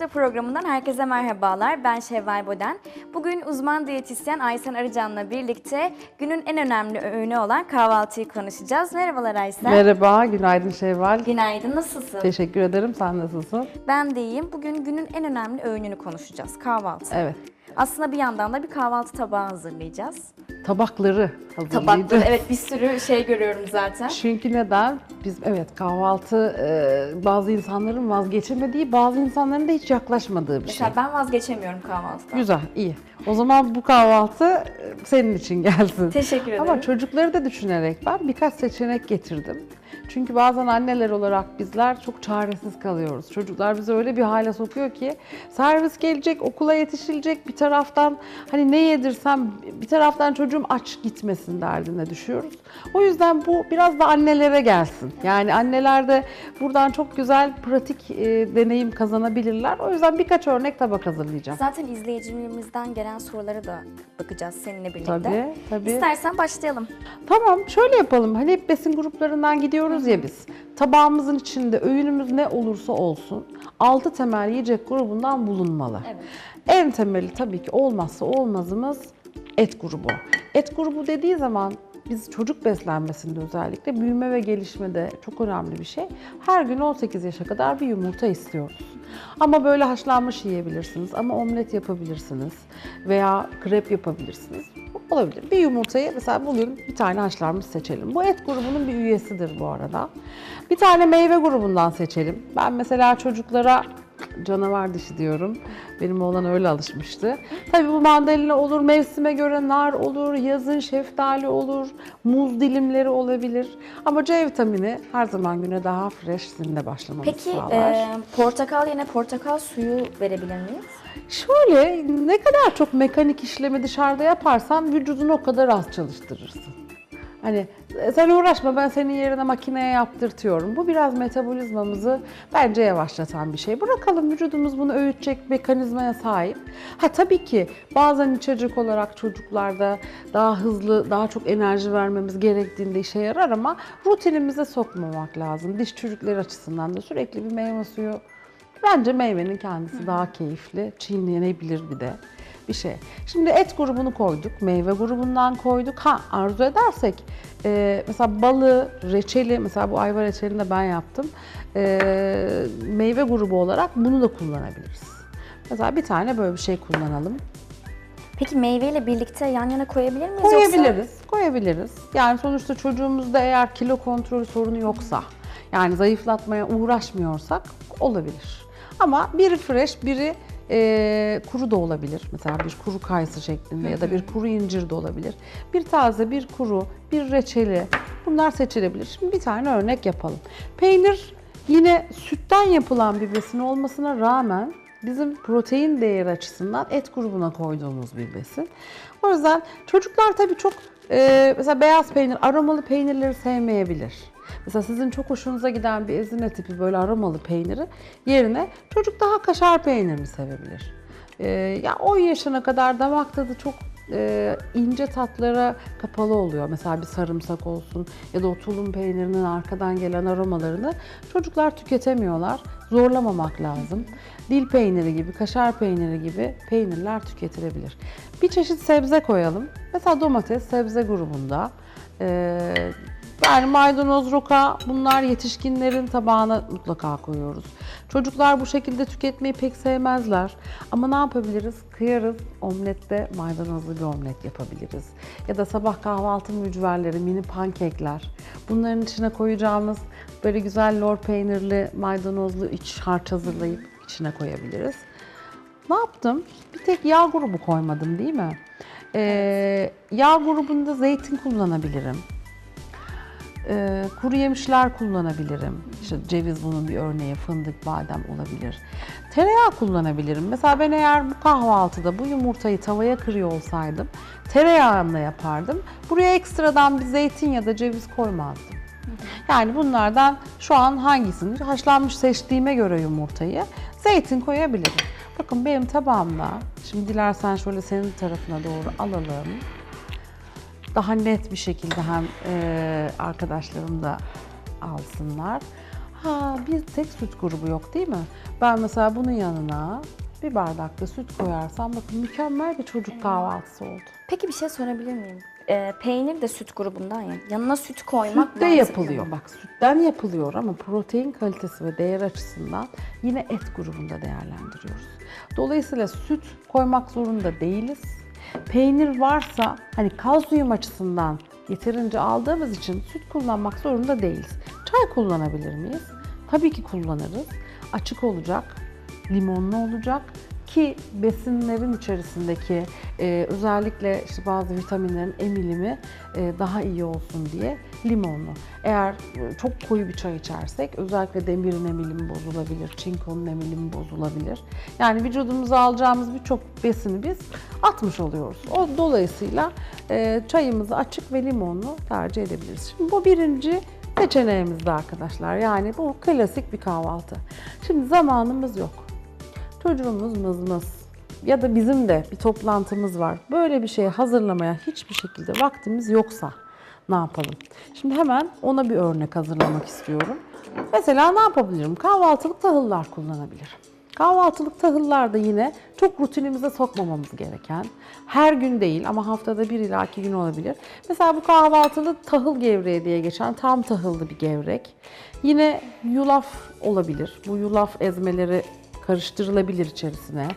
Mutfakta programından herkese merhabalar. Ben Şevval Boden. Bugün uzman diyetisyen Aysen Arıcan'la birlikte günün en önemli öğünü olan kahvaltıyı konuşacağız. Merhabalar Aysen. Merhaba, günaydın Şevval. Günaydın, nasılsın? Teşekkür ederim. Sen nasılsın? Ben de iyiyim. Bugün günün en önemli öğününü konuşacağız. Kahvaltı. Evet. Aslında bir yandan da bir kahvaltı tabağı hazırlayacağız. Tabakları hazırlayacağız. Tabakları, evet bir sürü şey görüyorum zaten. Çünkü neden? Biz evet kahvaltı e, bazı insanların vazgeçemediği, bazı insanların da hiç yaklaşmadığı bir şey. Mesela ben vazgeçemiyorum kahvaltıdan. Güzel, iyi. O zaman bu kahvaltı e, senin için gelsin. Teşekkür ederim. Ama çocukları da düşünerek ben birkaç seçenek getirdim. Çünkü bazen anneler olarak bizler çok çaresiz kalıyoruz. Çocuklar bizi öyle bir hale sokuyor ki servis gelecek, okula yetişilecek bir taraftan hani ne yedirsem bir taraftan çocuğum aç gitmesin derdine düşüyoruz. O yüzden bu biraz da annelere gelsin. Yani anneler de buradan çok güzel pratik e, deneyim kazanabilirler. O yüzden birkaç örnek tabak hazırlayacağım. Zaten izleyicilerimizden gelen sorulara da bakacağız seninle birlikte. Tabii, tabii. İstersen başlayalım. Tamam şöyle yapalım. Hani hep besin gruplarından gidiyoruz ya biz. Tabağımızın içinde öğünümüz ne olursa olsun 6 temel yiyecek grubundan bulunmalı. Evet. En temeli tabii ki olmazsa olmazımız et grubu. Et grubu dediği zaman biz çocuk beslenmesinde özellikle büyüme ve gelişmede çok önemli bir şey. Her gün 18 yaşa kadar bir yumurta istiyoruz. Ama böyle haşlanmış yiyebilirsiniz ama omlet yapabilirsiniz veya krep yapabilirsiniz. Olabilir. Bir yumurtayı mesela bugün bir tane haşlanmış seçelim. Bu et grubunun bir üyesidir bu arada. Bir tane meyve grubundan seçelim. Ben mesela çocuklara canavar dişi diyorum. Benim oğlan öyle alışmıştı. Tabii bu mandalina olur, mevsime göre nar olur, yazın şeftali olur, muz dilimleri olabilir. Ama C vitamini her zaman güne daha fresh zinde başlamamızı Peki sağlar. e, portakal yerine portakal suyu verebilir miyiz? Şöyle ne kadar çok mekanik işlemi dışarıda yaparsan vücudunu o kadar az çalıştırırsın. Hani e, sen uğraşma ben senin yerine makineye yaptırtıyorum. Bu biraz metabolizmamızı bence yavaşlatan bir şey. Bırakalım vücudumuz bunu öğütecek mekanizmaya sahip. Ha tabii ki bazen içecek olarak çocuklarda daha hızlı, daha çok enerji vermemiz gerektiğinde işe yarar ama rutinimize sokmamak lazım. Diş çürükleri açısından da sürekli bir meyve suyu Bence meyvenin kendisi daha keyifli, çiğnenebilir bir de bir şey. Şimdi et grubunu koyduk, meyve grubundan koyduk. Ha arzu edersek e, mesela balı, reçeli, mesela bu ayva reçelini de ben yaptım. E, meyve grubu olarak bunu da kullanabiliriz. Mesela bir tane böyle bir şey kullanalım. Peki meyveyle birlikte yan yana koyabilir miyiz? Yoksa- Koyabiliriz, koyabiliriz. Yani sonuçta çocuğumuzda eğer kilo kontrolü sorunu yoksa, yani zayıflatmaya uğraşmıyorsak olabilir. Ama biri fresh, biri e, kuru da olabilir. Mesela bir kuru kayısı şeklinde ya da bir kuru incir de olabilir. Bir taze, bir kuru, bir reçeli bunlar seçilebilir. Şimdi bir tane örnek yapalım. Peynir yine sütten yapılan bir besin olmasına rağmen bizim protein değeri açısından et grubuna koyduğumuz bir besin. O yüzden çocuklar tabii çok e, mesela beyaz peynir, aromalı peynirleri sevmeyebilir. Mesela sizin çok hoşunuza giden bir ezine tipi böyle aromalı peyniri yerine çocuk daha kaşar peynirini sevebilir. E, ya 10 yaşına kadar damak tadı çok e, ince tatlara kapalı oluyor. Mesela bir sarımsak olsun ya da o tulum peynirinin arkadan gelen aromalarını çocuklar tüketemiyorlar. Zorlamamak lazım. Dil peyniri gibi, kaşar peyniri gibi peynirler tüketilebilir. Bir çeşit sebze koyalım. Mesela domates sebze grubunda. Ee, yani maydanoz, roka bunlar yetişkinlerin tabağına mutlaka koyuyoruz. Çocuklar bu şekilde tüketmeyi pek sevmezler. Ama ne yapabiliriz? Kıyarız, omlette maydanozlu bir omlet yapabiliriz. Ya da sabah kahvaltı mücverleri, mini pankekler. Bunların içine koyacağımız böyle güzel lor peynirli, maydanozlu iç harç hazırlayıp içine koyabiliriz. Ne yaptım? Bir tek yağ grubu koymadım değil mi? Ee, yağ grubunda zeytin kullanabilirim. Ee, kuru yemişler kullanabilirim. İşte ceviz bunun bir örneği, fındık, badem olabilir. Tereyağı kullanabilirim. Mesela ben eğer bu kahvaltıda bu yumurtayı tavaya kırıyor olsaydım tereyağımla yapardım. Buraya ekstradan bir zeytin ya da ceviz koymazdım. Yani bunlardan şu an hangisini haşlanmış seçtiğime göre yumurtayı zeytin koyabilirim. Bakın benim tabağımda, şimdi dilersen şöyle senin tarafına doğru alalım daha net bir şekilde hem e, arkadaşlarım da alsınlar. Ha bir tek süt grubu yok değil mi? Ben mesela bunun yanına bir bardak da süt koyarsam bakın mükemmel bir çocuk kahvaltısı oldu. Peki bir şey sorabilir miyim? Ee, peynir de süt grubundan ya. Yanına süt koymak Sütte yapılıyor. mı? Bak sütten yapılıyor ama protein kalitesi ve değer açısından yine et grubunda değerlendiriyoruz. Dolayısıyla süt koymak zorunda değiliz. Peynir varsa hani kalsiyum açısından yeterince aldığımız için süt kullanmak zorunda değiliz. Çay kullanabilir miyiz? Tabii ki kullanırız. Açık olacak, limonlu olacak ki besinlerin içerisindeki e, özellikle işte bazı vitaminlerin emilimi e, daha iyi olsun diye limonlu. Eğer e, çok koyu bir çay içersek özellikle demirin emilimi bozulabilir, çinkonun emilimi bozulabilir. Yani vücudumuza alacağımız birçok besini biz atmış oluyoruz. O dolayısıyla e, çayımızı açık ve limonlu tercih edebiliriz. Şimdi bu birinci seçeneğimizde arkadaşlar. Yani bu klasik bir kahvaltı. Şimdi zamanımız yok. Çocuğumuz mızmız ya da bizim de bir toplantımız var. Böyle bir şeyi hazırlamaya hiçbir şekilde vaktimiz yoksa ne yapalım? Şimdi hemen ona bir örnek hazırlamak istiyorum. Mesela ne yapabilirim? Kahvaltılık tahıllar kullanabilirim. Kahvaltılık tahıllar da yine çok rutinimize sokmamamız gereken, her gün değil ama haftada bir ila iki gün olabilir. Mesela bu kahvaltılı tahıl gevreği diye geçen tam tahıllı bir gevrek. Yine yulaf olabilir. Bu yulaf ezmeleri karıştırılabilir içerisine.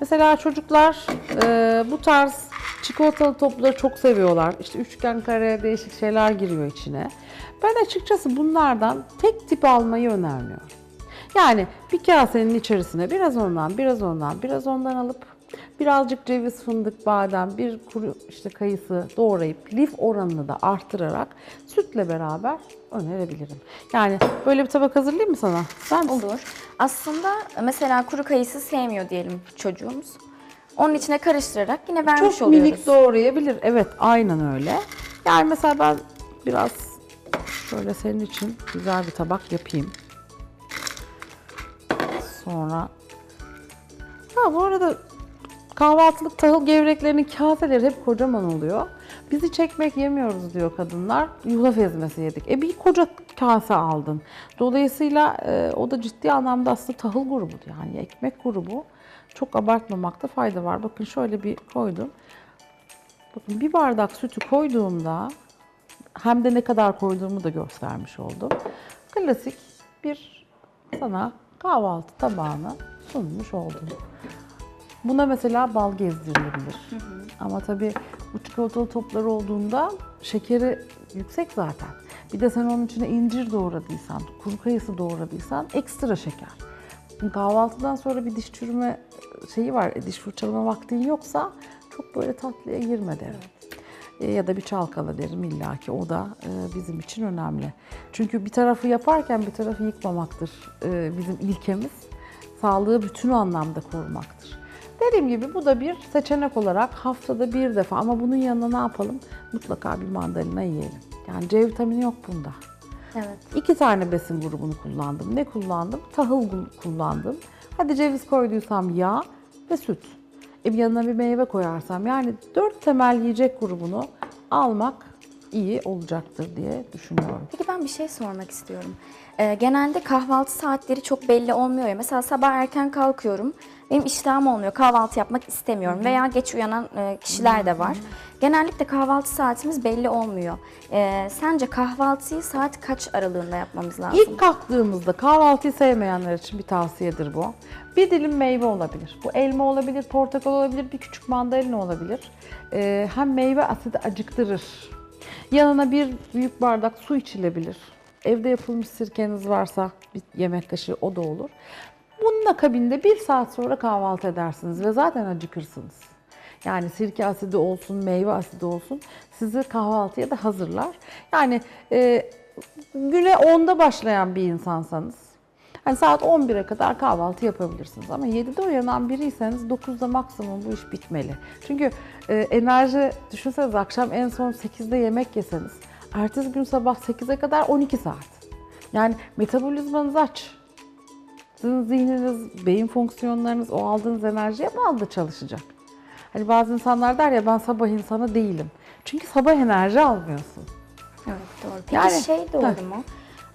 Mesela çocuklar e, bu tarz çikolatalı topları çok seviyorlar. İşte üçgen, kare, değişik şeyler giriyor içine. Ben açıkçası bunlardan tek tip almayı önermiyorum. Yani bir kasenin içerisine biraz ondan, biraz ondan, biraz ondan alıp birazcık ceviz, fındık, badem, bir kuru işte kayısı doğrayıp lif oranını da arttırarak sütle beraber önerebilirim. Yani böyle bir tabak hazırlayayım mı sana? Sen Olur. Aslında mesela kuru kayısı sevmiyor diyelim çocuğumuz. Onun içine karıştırarak yine vermiş Çok oluyoruz. minik doğrayabilir. Evet aynen öyle. Yani mesela ben biraz şöyle senin için güzel bir tabak yapayım. Sonra ha bu arada kahvaltılık tahıl gevreklerinin kaseleri hep kocaman oluyor. Biz hiç ekmek yemiyoruz diyor kadınlar. Yulaf ezmesi yedik. E bir koca kase aldın. Dolayısıyla e, o da ciddi anlamda aslında tahıl grubu yani ekmek grubu. Çok abartmamakta fayda var. Bakın şöyle bir koydum. Bakın bir bardak sütü koyduğumda hem de ne kadar koyduğumu da göstermiş oldum. Klasik bir sana kahvaltı tabağını sunmuş oldum. Buna mesela bal gezdirilebilir. Ama tabii bu çikolatalı toplar olduğunda şekeri yüksek zaten. Bir de sen onun içine incir doğradıysan, kuru kayısı doğradıysan ekstra şeker. Kahvaltıdan sonra bir diş çürüme şeyi var, e, diş fırçalama vaktin yoksa çok böyle tatlıya girme derim. E, ya da bir çalkala derim illaki o da e, bizim için önemli. Çünkü bir tarafı yaparken bir tarafı yıkmamaktır e, bizim ilkemiz. Sağlığı bütün anlamda korumaktır. Dediğim gibi bu da bir seçenek olarak haftada bir defa ama bunun yanına ne yapalım? Mutlaka bir mandalina yiyelim. Yani C vitamini yok bunda. Evet. İki tane besin grubunu kullandım. Ne kullandım? Tahıl kullandım. Hadi ceviz koyduysam yağ ve süt. E bir yanına bir meyve koyarsam yani dört temel yiyecek grubunu almak iyi olacaktır diye düşünüyorum. Peki ben bir şey sormak istiyorum. Ee, genelde kahvaltı saatleri çok belli olmuyor ya. Mesela sabah erken kalkıyorum. Benim iştahım olmuyor. Kahvaltı yapmak istemiyorum. Veya geç uyanan e, kişiler de var. Genellikle kahvaltı saatimiz belli olmuyor. Ee, sence kahvaltıyı saat kaç aralığında yapmamız lazım? İlk kalktığımızda kahvaltıyı sevmeyenler için bir tavsiyedir bu. Bir dilim meyve olabilir. Bu elma olabilir, portakal olabilir, bir küçük mandalina olabilir. Ee, hem meyve asidi acıktırır. Yanına bir büyük bardak su içilebilir. Evde yapılmış sirkeniz varsa bir yemek kaşığı o da olur. Bunun akabinde bir saat sonra kahvaltı edersiniz ve zaten acıkırsınız. Yani sirke asidi olsun, meyve asidi olsun sizi kahvaltıya da hazırlar. Yani e, güne 10'da başlayan bir insansanız hani saat 11'e kadar kahvaltı yapabilirsiniz. Ama 7'de uyanan biriyseniz 9'da maksimum bu iş bitmeli. Çünkü e, enerji düşünseniz akşam en son 8'de yemek yeseniz ertesi gün sabah 8'e kadar 12 saat. Yani metabolizmanız aç. Sizin zihniniz, beyin fonksiyonlarınız o aldığınız enerjiye bağlı çalışacak. Hani bazı insanlar der ya ben sabah insanı değilim. Çünkü sabah enerji almıyorsun. Evet doğru. Peki Yani- şey doğru mu?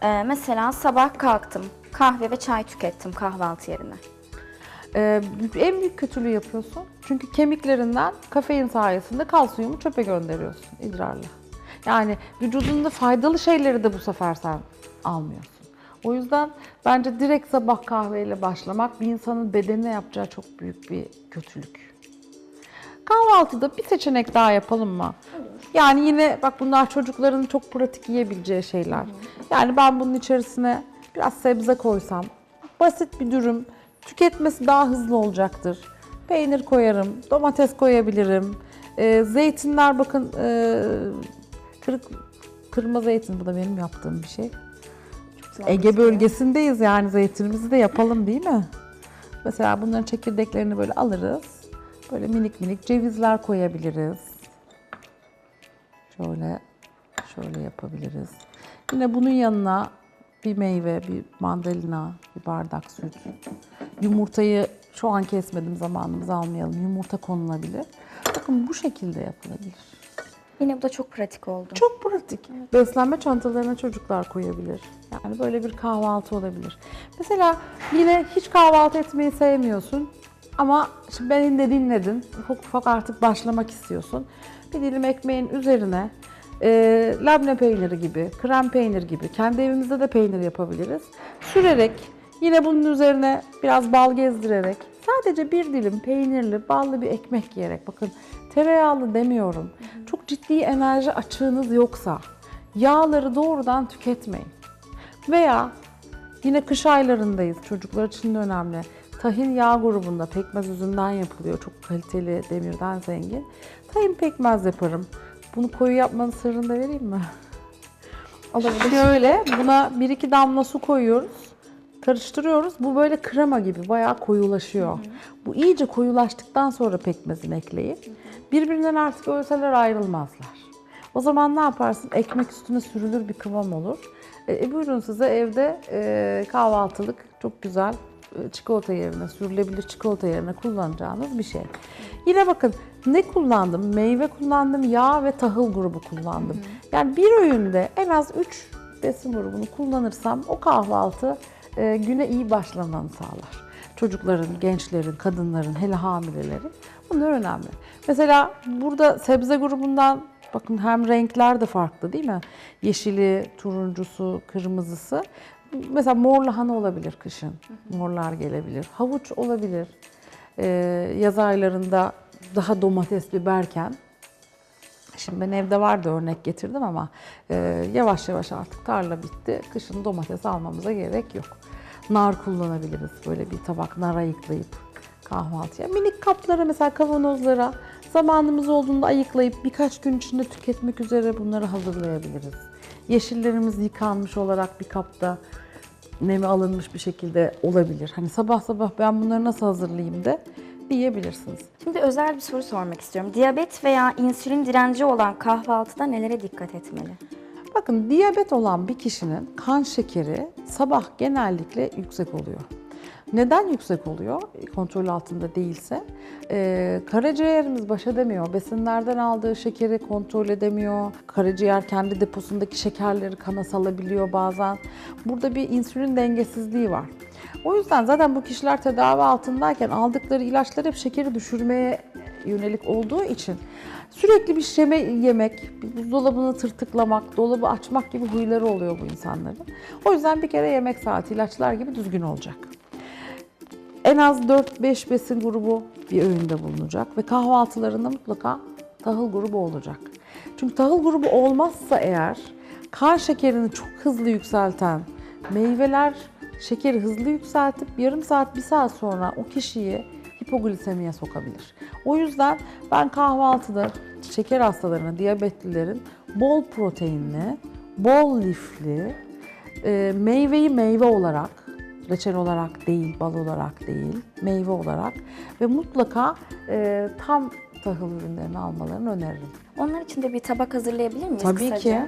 Ee, mesela sabah kalktım, kahve ve çay tükettim kahvaltı yerine. Ee, en büyük kötülüğü yapıyorsun. Çünkü kemiklerinden kafein sayesinde kalsiyumu çöpe gönderiyorsun idrarla. Yani vücudunda faydalı şeyleri de bu sefer sen almıyorsun. O yüzden bence direkt sabah kahveyle başlamak bir insanın bedenine yapacağı çok büyük bir kötülük. Kahvaltıda bir seçenek daha yapalım mı? Yani yine bak bunlar çocukların çok pratik yiyebileceği şeyler. Yani ben bunun içerisine biraz sebze koysam, basit bir dürüm, tüketmesi daha hızlı olacaktır. Peynir koyarım, domates koyabilirim. Ee, zeytinler bakın e, kırık kırma zeytin bu da benim yaptığım bir şey. Ege bölgesindeyiz yani zeytinimizi de yapalım değil mi? Mesela bunların çekirdeklerini böyle alırız. Böyle minik minik cevizler koyabiliriz. Şöyle şöyle yapabiliriz. Yine bunun yanına bir meyve, bir mandalina, bir bardak süt. Yumurtayı şu an kesmedim zamanımızı almayalım. Yumurta konulabilir. Bakın bu şekilde yapılabilir. Yine bu da çok pratik oldu. Çok pratik. Beslenme çantalarına çocuklar koyabilir. Yani böyle bir kahvaltı olabilir. Mesela yine hiç kahvaltı etmeyi sevmiyorsun ama şimdi beni de dinledin. Ufak ufak artık başlamak istiyorsun. Bir dilim ekmeğin üzerine e, labne peyniri gibi, krem peynir gibi, kendi evimizde de peynir yapabiliriz. Sürerek, yine bunun üzerine biraz bal gezdirerek, sadece bir dilim peynirli, ballı bir ekmek yiyerek, bakın tereyağlı demiyorum. Çok ciddi enerji açığınız yoksa, yağları doğrudan tüketmeyin. Veya yine kış aylarındayız, çocuklar için de önemli. Tahin yağ grubunda pekmez üzümden yapılıyor. Çok kaliteli, demirden zengin. Tahin pekmez yaparım. Bunu koyu yapmanın sırrını da vereyim mi? Olabilir. Şöyle buna bir iki damla su koyuyoruz. Karıştırıyoruz. Bu böyle krema gibi bayağı koyulaşıyor. Bu iyice koyulaştıktan sonra pekmezini ekleyip birbirinden artık ölseler ayrılmazlar. O zaman ne yaparsın? Ekmek üstüne sürülür bir kıvam olur. E, e, buyurun size evde e, kahvaltılık çok güzel çikolata yerine, sürülebilir çikolata yerine kullanacağınız bir şey. Yine bakın ne kullandım? Meyve kullandım, yağ ve tahıl grubu kullandım. Yani bir öğünde en az 3 besin grubunu kullanırsam o kahvaltı e, güne iyi başlamanı sağlar. Çocukların, gençlerin, kadınların, hele hamilelerin bunlar önemli. Mesela burada sebze grubundan bakın hem renkler de farklı değil mi? Yeşili, turuncusu, kırmızısı. Mesela mor lahana olabilir kışın. Morlar gelebilir. Havuç olabilir. Ee, yaz aylarında daha domates, biberken Şimdi ben evde vardı örnek getirdim ama e, yavaş yavaş artık tarla bitti. Kışın domates almamıza gerek yok. Nar kullanabiliriz. Böyle bir tabak nar ayıklayıp kahvaltıya. Minik kaplara mesela kavanozlara zamanımız olduğunda ayıklayıp birkaç gün içinde tüketmek üzere bunları hazırlayabiliriz. Yeşillerimiz yıkanmış olarak bir kapta nemi alınmış bir şekilde olabilir. Hani sabah sabah ben bunları nasıl hazırlayayım de diyebilirsiniz. Şimdi özel bir soru sormak istiyorum. Diyabet veya insülin direnci olan kahvaltıda nelere dikkat etmeli? Bakın diyabet olan bir kişinin kan şekeri sabah genellikle yüksek oluyor. Neden yüksek oluyor? Kontrol altında değilse. Ee, karaciğerimiz baş edemiyor. Besinlerden aldığı şekeri kontrol edemiyor. Karaciğer kendi deposundaki şekerleri kana salabiliyor bazen. Burada bir insülin dengesizliği var. O yüzden zaten bu kişiler tedavi altındayken aldıkları ilaçlar hep şekeri düşürmeye yönelik olduğu için sürekli bir şeme yemek, bir buzdolabını tırtıklamak, dolabı açmak gibi huyları oluyor bu insanların. O yüzden bir kere yemek saati ilaçlar gibi düzgün olacak. En az 4-5 besin grubu bir öğünde bulunacak ve kahvaltılarında mutlaka tahıl grubu olacak. Çünkü tahıl grubu olmazsa eğer kan şekerini çok hızlı yükselten meyveler şekeri hızlı yükseltip yarım saat, bir saat sonra o kişiyi hipoglisemiye sokabilir. O yüzden ben kahvaltıda şeker hastalarına, diyabetlilerin bol proteinli, bol lifli, e, meyveyi meyve olarak, reçel olarak değil, bal olarak değil, meyve olarak ve mutlaka e, tam tahıl ürünlerini almalarını öneririm. Onlar için de bir tabak hazırlayabilir miyiz Tabii kısaca? ki.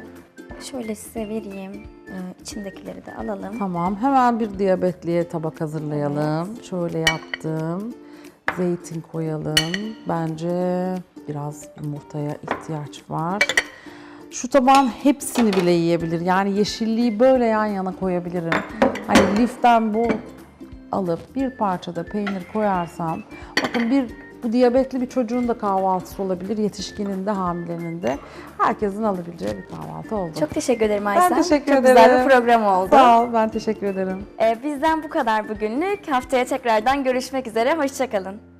Şöyle size vereyim. Ee, içindekileri de alalım. Tamam, hemen bir diyabetliye tabak hazırlayalım. Şöyle yaptım. Zeytin koyalım. Bence biraz yumurtaya ihtiyaç var. şu tabağın hepsini bile yiyebilir. Yani yeşilliği böyle yan yana koyabilirim. Hani liften bol alıp bir parçada peynir koyarsam, bakın bir bu diyabetli bir çocuğun da kahvaltısı olabilir, yetişkinin de, hamilenin de. Herkesin alabileceği bir kahvaltı oldu. Çok teşekkür ederim Aysel. ben teşekkür Çok ederim. güzel bir program oldu. Sağ ol, ben teşekkür ederim. Ee, bizden bu kadar bugünlük. Haftaya tekrardan görüşmek üzere. Hoşçakalın.